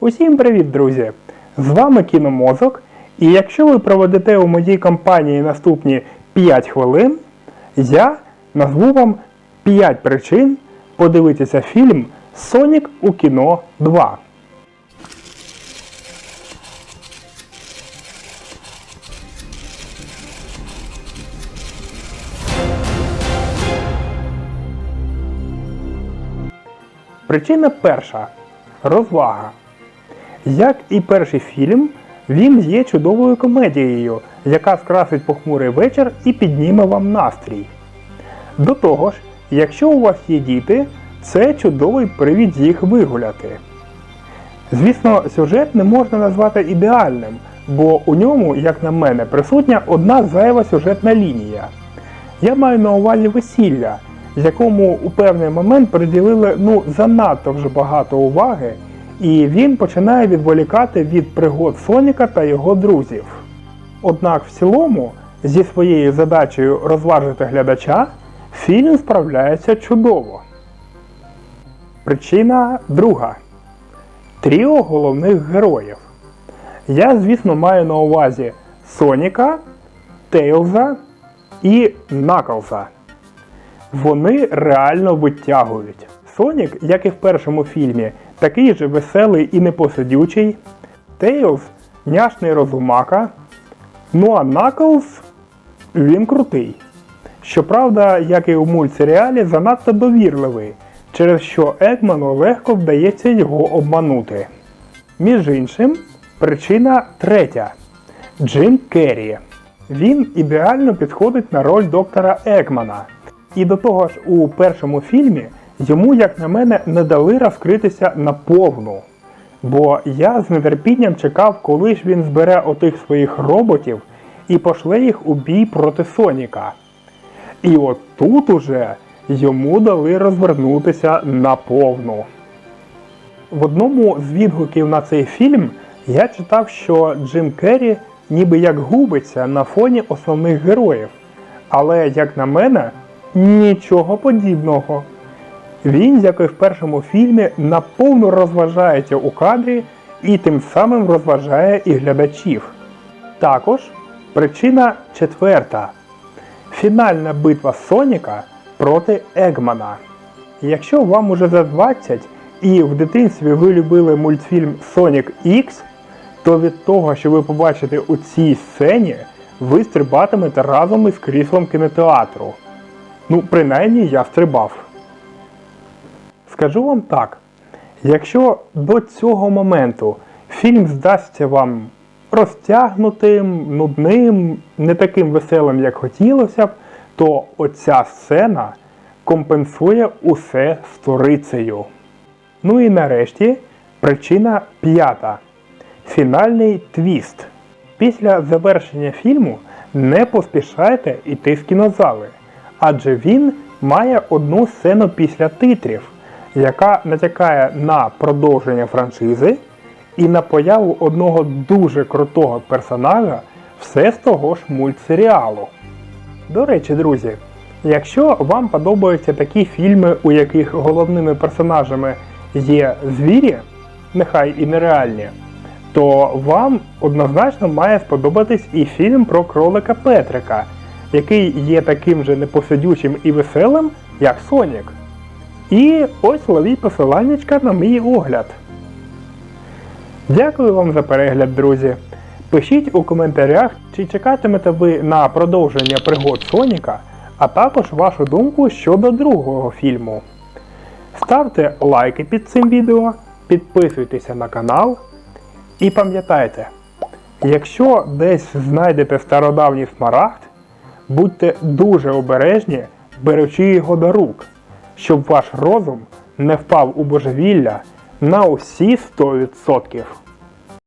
Усім привіт, друзі! З вами Кіномозок. І якщо ви проведете у моїй компанії наступні 5 хвилин, я назву вам 5 причин подивитися фільм Сонік у кіно 2. Причина перша розвага. Як і перший фільм, він є чудовою комедією, яка скрасить похмурий вечір і підніме вам настрій. До того ж, якщо у вас є діти, це чудовий привід їх вигуляти. Звісно, сюжет не можна назвати ідеальним, бо у ньому, як на мене, присутня одна зайва сюжетна лінія. Я маю на увазі весілля, якому у певний момент приділили ну занадто вже багато уваги, і він починає відволікати від пригод Соніка та його друзів. Однак в цілому, зі своєю задачею розважити глядача, фільм справляється чудово. Причина друга. Тріо головних героїв. Я, звісно, маю на увазі Соніка, Тейлза і Наклза. Вони реально витягують. Сонік, як і в першому фільмі, такий же веселий і непосидючий. Тейлз няшний розумака. Ну а Наклз він крутий. Щоправда, як і у мультсеріалі, занадто довірливий, через що Екману легко вдається його обманути. Між іншим, причина третя Джим Керрі. Він ідеально підходить на роль доктора Екмана. І до того ж, у першому фільмі йому, як на мене, не дали розкритися наповну. Бо я з нетерпінням чекав, коли ж він збере отих своїх роботів і пошле їх у бій проти Соніка. І от тут уже йому дали розвернутися наповну. В одному з відгуків на цей фільм я читав, що Джим Керрі ніби як губиться на фоні основних героїв. Але, як на мене, нічого подібного. Він, як і в першому фільмі, наповну розважається у кадрі і тим самим розважає і глядачів. Також причина четверта. Фінальна битва Соніка проти Егмана. Якщо вам уже за 20 і в дитинстві ви любили мультфільм Sonic X, то від того, що ви побачите у цій сцені, ви стрибатимете разом із кріслом кінотеатру. Ну, принаймні я стрибав. Скажу вам так: якщо до цього моменту фільм здасться вам розтягнутим, нудним, не таким веселим, як хотілося б, то оця сцена компенсує усе сторицею. Ну і нарешті причина п'ята. Фінальний твіст. Після завершення фільму не поспішайте йти в кінозали, адже він має одну сцену після титрів, яка натякає на продовження франшизи і на появу одного дуже крутого персонажа все з того ж мультсеріалу. До речі, друзі, якщо вам подобаються такі фільми, у яких головними персонажами є звірі, нехай і нереальні, то вам однозначно має сподобатись і фільм про кролика Петрика, який є таким же непосидючим і веселим, як Сонік. І ось ловіть посиланнячка на мій огляд. Дякую вам за перегляд, друзі. Пишіть у коментарях, чи чекатимете ви на продовження пригод Соніка, а також вашу думку щодо другого фільму. Ставте лайки під цим відео, підписуйтеся на канал і пам'ятайте, якщо десь знайдете стародавній смарагд, будьте дуже обережні, беручи його до рук, щоб ваш розум не впав у божевілля на усі 100%.